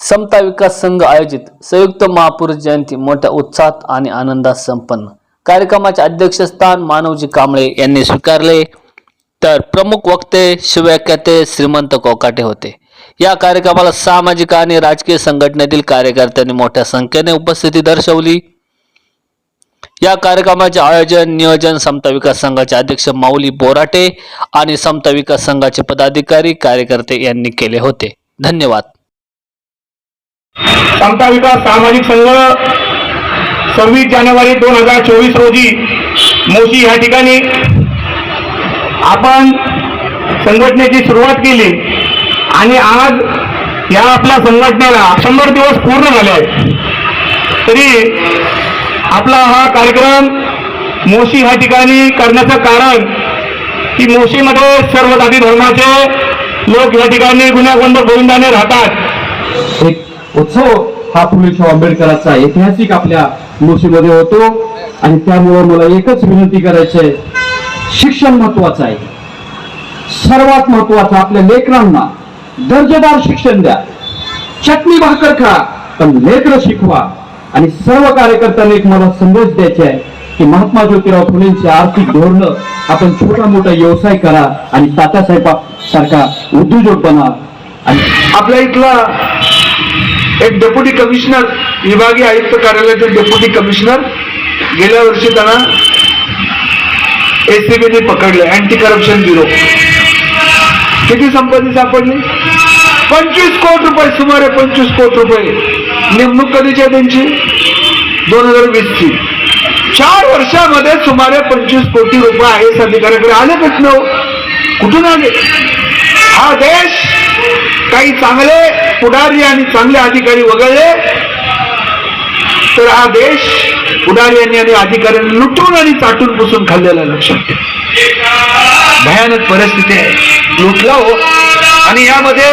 समता विकास संघ आयोजित संयुक्त महापुरुष जयंती मोठ्या उत्साहात आणि आनंदात संपन्न. कार्यक्रमाचे अध्यक्षस्थान मानवजी कांबळे यांनी स्वीकारले. तर प्रमुख वक्ते शिव्याख्याते श्रीमंत कोकाटे होते. या कार्यक्रमाला सामाजिक आणि राजकीय संघटनेतील कार्यकर्त्यांनी मोठ्या संख्येने उपस्थिती दर्शवली. या कार्यक्रमाचे आयोजन नियोजन समता विकास संघाचे अध्यक्ष माऊली बोराटे आणि समता विकास संघाचे पदाधिकारी कार्यकर्ते यांनी केले होते. धन्यवाद. समता विकास सामाजिक संघ सव्वीस जानेवारी दोन हजार चोवीस रोजी मोशी या ठिकाणी आपण संघटनेची सुरुवात केली आणि आज या आपल्या संघटनेला शंभर दिवस पूर्ण झाले आहेत. तरी आपला हा कार्यक्रम मोशी ह्या ठिकाणी करण्याचं कारण की मोशीमध्ये सर्व जाती धर्माचे लोक या ठिकाणी गुन्ह्यागोंद गोविंदाने राहतात. एक उत्सव हा फुलेशाह आंबेडकरांचा ऐतिहासिक आपल्या मुशीमध्ये होतो. आणि त्यामुळे मला एकच विनंती करायची आहे शिक्षण महत्वाचं आहे. सर्वात महत्वाचं आपल्या लेकरांना दर्जेदार शिक्षण द्या. चटणी भाकर खा पण लेकर शिकवा. आणि सर्व कार्यकर्त्यांना एक मला संदेश द्यायचे आहे की महात्मा ज्योतिराव फुलेंचे आर्थिक धोरण आपण छोटा मोठा व्यवसाय करा आणि तात्यासाहेबा सारखा उद्योजक बना. आणि आपल्या इथला एक डेप्युटी कमिशनर विभागीय आयुक्त कार्यालयाचे डेप्युटी कमिशनर गेल्या वर्षी त्यांना एसीबीने पकडले अँटी करप्शन ब्युरो किती संपत्ती सापडली? पंचवीस कोटी रुपये सुमारे पंचवीस कोटी रुपये. नेमणूक कधीची आहे त्यांची? दोन हजार वीसची. चार वर्षामध्ये सुमारे पंचवीस कोटी रुपये आय एस अधिकाऱ्याकडे आले कुठनं कुठून आले? हा देश काही चांगले पुढारी आणि चांगले अधिकारी वगळले. तर हा देश पुढाऱ्यांनी आणि अधिकाऱ्यांनी लुटून आणि चाटून पुसून खाल्लेला लक्षात ठेवा. भयानक परिस्थिती आहे. लुटला हो आणि यामध्ये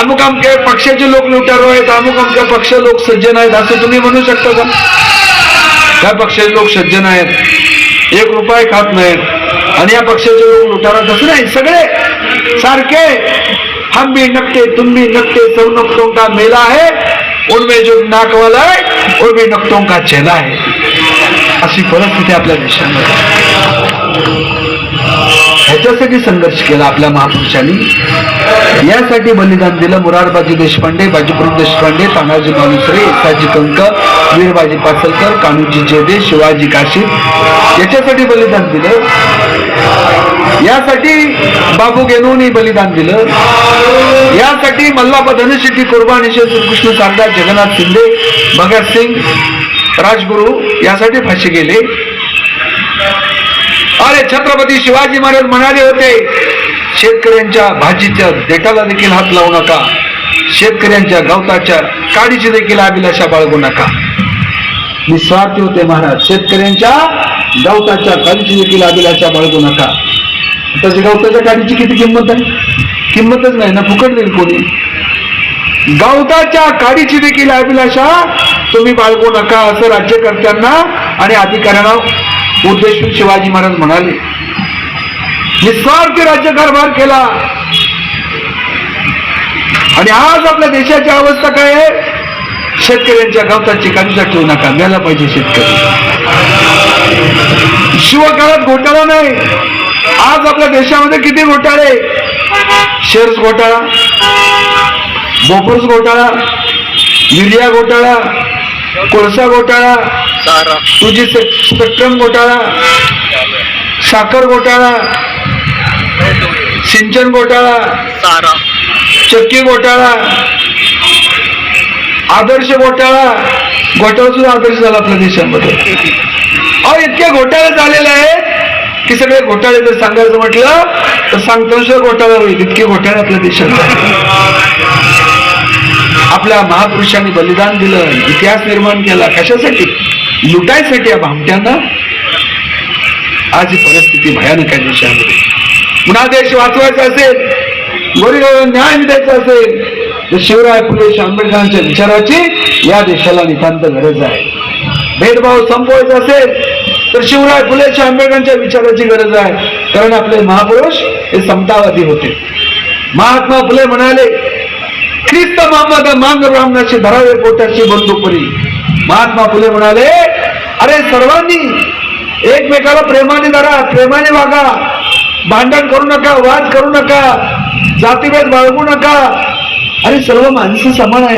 अमुक अमके पक्षाचे लोक लुटारो आहेत अमुक अमके पक्ष लोक सज्जन आहेत असं तुम्ही म्हणू शकता का? त्या पक्षाचे लोक सज्जन आहेत एक रुपये खात नाहीत. आणि या पक्षाचे लोक लुटारा तसं नाही सगळे सारखे हम भी नकटे तुम भी नकटे सब नकटों का मेला है। उनमें जो नाक वाला है वो भी नकटों का चेला है। अशी परिस्थिती आपल्या देशामध्ये ह्याच्यासाठी संघर्ष केला आपल्या महापुरुषांनी. यासाठी बलिदान दिलं मुरारबाजी देशपांडे बाजीप्रभू देशपांडे तानाजी मालुसरे एसाजी कंक वीरबाजी पासलकर कान्होजी जेदे शिवाजी काशी याच्यासाठी बलिदान दिलं. यासाठी बाबू गेनोनी बलिदान दिलं. यासाठी मल्लापा धनशेट्टी कुर्बान श्रीकृष्ण सारदा जगन्नाथ शिंदे भगतसिंग राजगुरू यासाठी फाशी गेले. अरे छत्रपती शिवाजी महाराज म्हणाले होते शेतकऱ्यांच्या भाजीच्या देठाला देखील हात लावू नका. शेतकऱ्यांच्या गवताच्या काडीची देखील अभिलाषा बाळगू नका. निस्वार्थी होते महाराज. शेतकऱ्यांच्या गवताच्या काडीची देखील अभिलाषा बाळगू नका. त्याच्या गवताच्या काडीची किती किंमत आहे? किंमतच नाही ना फुकट देईल कोणी. गवताच्या काडीची देखील अभिलाषा तुम्ही बाळगू नका असं राज्यकर्त्यांना आणि अधिकाऱ्यांना उद्देशून शिवाजी महाराज म्हणाले. निस्वार्थी राज्यकारभार केला. आणि आज आपल्या देशाची अवस्था काय आहे? शेतकऱ्यांच्या गवताची काळजी ठेवू नका. द्यायला पाहिजे शेतकरी. शिवकाळात घोटाळा नाही. आज आपल्या देशामध्ये किती घोटाळे? शेअर्स घोटाळा बोफर्स घोटाळा युरिया घोटाळा कोळसा घोटाळा तुझी स्पेक्ट्रम घोटाळा साखर घोटाळा सिंचन घोटाळा चक्की घोटाळा आदर्श घोटाळा घोटाळा सुद्धा आदर्श झाला आपल्या देशामध्ये. अहो इतके घोटाळे झालेले आहेत की सगळे घोटाळे जर सांगायचं म्हटलं तर सांगतो घोटाळा होईल. इतके घोटाळे आपल्या देशात आपल्या महापुरुषांनी बलिदान दिलं इतिहास निर्माण केला. कशासाठी? लुटायसाठी या भामट्यांना? आज ही परिस्थिती भयानक आहे देशामध्ये. पुन्हा देश वाचवायचा असेल गोरीगाव न्याय द्यायचा असेल शिवराय फुले आंबेडकरांच्या विचाराची या देशाला नितांत गरज आहे. भेदभाव संपवायचा असेल तर शिवराय फुले आंबेडकरांच्या विचाराची गरज आहे. कारण आपले महापुरुष हे समतावादी होते. महात्मा फुले म्हणाले ख्रिस्त मोहम्मद मांग ब्राह्मणाची धरावे पोटाची बंदुपरी महात्मा फुले म्हणाले अरे सर्वांनी एकमेकाला प्रेमाने धरा प्रेमाने वागा. भांडण करू नका वाद करू नका जातीभेद बाळगू नका अरे सर्व माणसं समान आहेत.